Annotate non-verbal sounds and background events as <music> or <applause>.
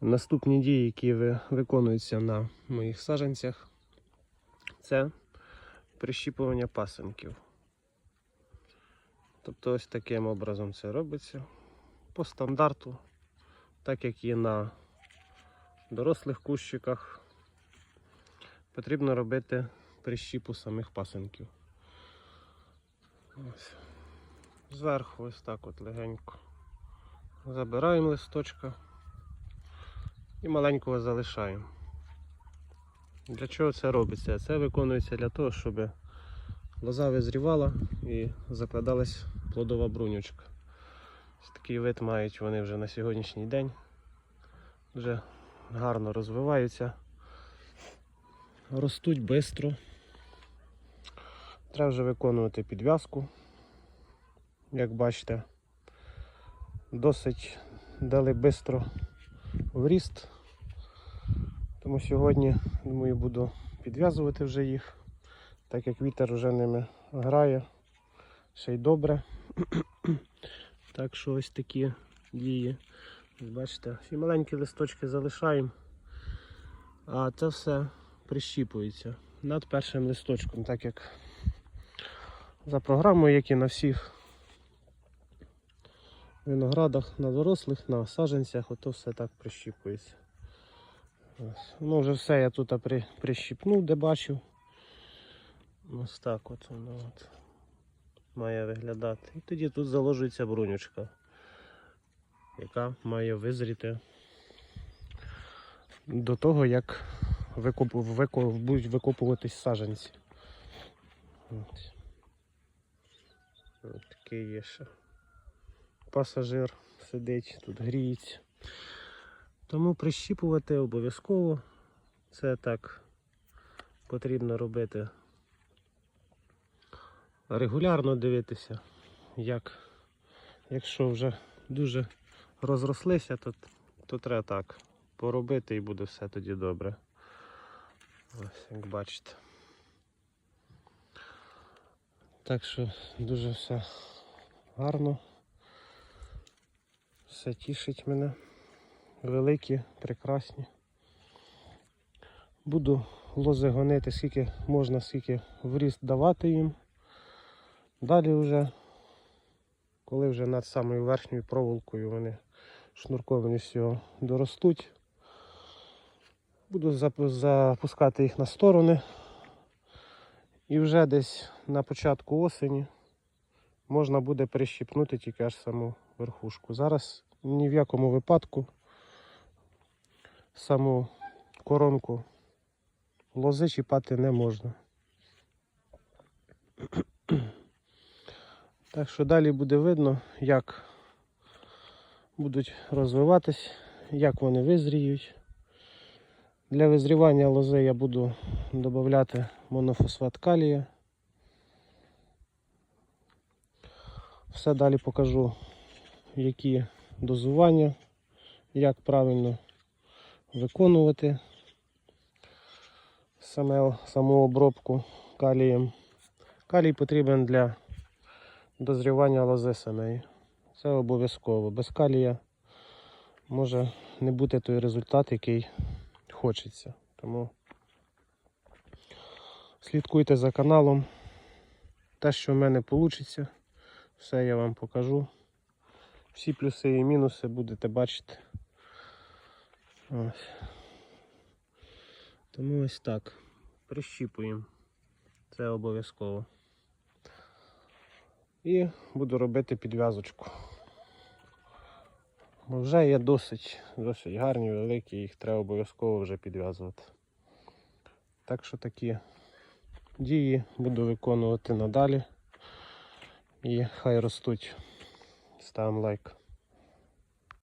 Наступні дії, які виконуються на моїх саджанцях, це прищіпування пасинків. Тобто ось таким образом це робиться по стандарту, так як і на дорослих кущиках, потрібно робити прищіпу самих пасинків. Ось. Зверху ось так от легенько забираємо листочка і маленького залишаємо. Для чого це робиться? Це виконується для того, щоб лоза визрівала і закладалась плодова брунючка. Ось такий вид мають вони вже на сьогоднішній день. Вже гарно розвиваються, ростуть швидко. Треба вже виконувати підв'язку. Як бачите, досить дали швидко в ріст. Тому сьогодні, думаю, буду підв'язувати вже їх, так як вітер вже ними грає, ще й добре. <clears throat> так що ось такі дії. Бачите, всі маленькі листочки залишаємо, а це все прищіпується над першим листочком, так як за програмою, як і на всіх виноградах, на дорослих, на саджанцях, ото все так прищіпується. Ось. Ну, вже все я тут при, прищіпнув, де бачив. Ось так от воно от має виглядати. І тоді тут заложується брунючка, яка має визріти до того, як викоп, вико, будуть викопуватись саджанці. Ось. Ось такий є ще пасажир сидить, тут гріється. Тому прищіпувати обов'язково. Це так потрібно робити. Регулярно дивитися, як якщо вже дуже розрослися, то, то треба так поробити і буде все тоді добре. Ось, як бачите. Так що дуже все гарно. Все тішить мене. Великі, прекрасні. Буду лози гонити скільки можна, скільки в ріст давати їм. Далі вже, коли вже над самою верхньою проволокою вони шнуркованістю доростуть, буду запускати їх на сторони. І вже десь на початку осені можна буде прищіпнути тільки аж саму верхушку. Зараз ні в якому випадку саму коронку лози чіпати не можна. <clears throat> Так що далі буде видно, як будуть розвиватись, як вони визріють. Для визрівання лози я буду додати монофосфат калія. Все далі покажу, які дозування, як правильно виконувати саме, саму обробку калієм. Калій потрібен для дозрівання лози самої. Це обов'язково. Без калія може не бути той результат, який хочеться. Тому слідкуйте за каналом. Те, що в мене вийде, все я вам покажу. Всі плюси і мінуси будете бачити. Ось. Тому ось так. Прищіпуємо. Це обов'язково. І буду робити підв'язочку. Бо вже є досить, досить гарні, великі, їх треба обов'язково вже підв'язувати. Так що такі дії буду виконувати надалі. І хай ростуть. Ставимо лайк.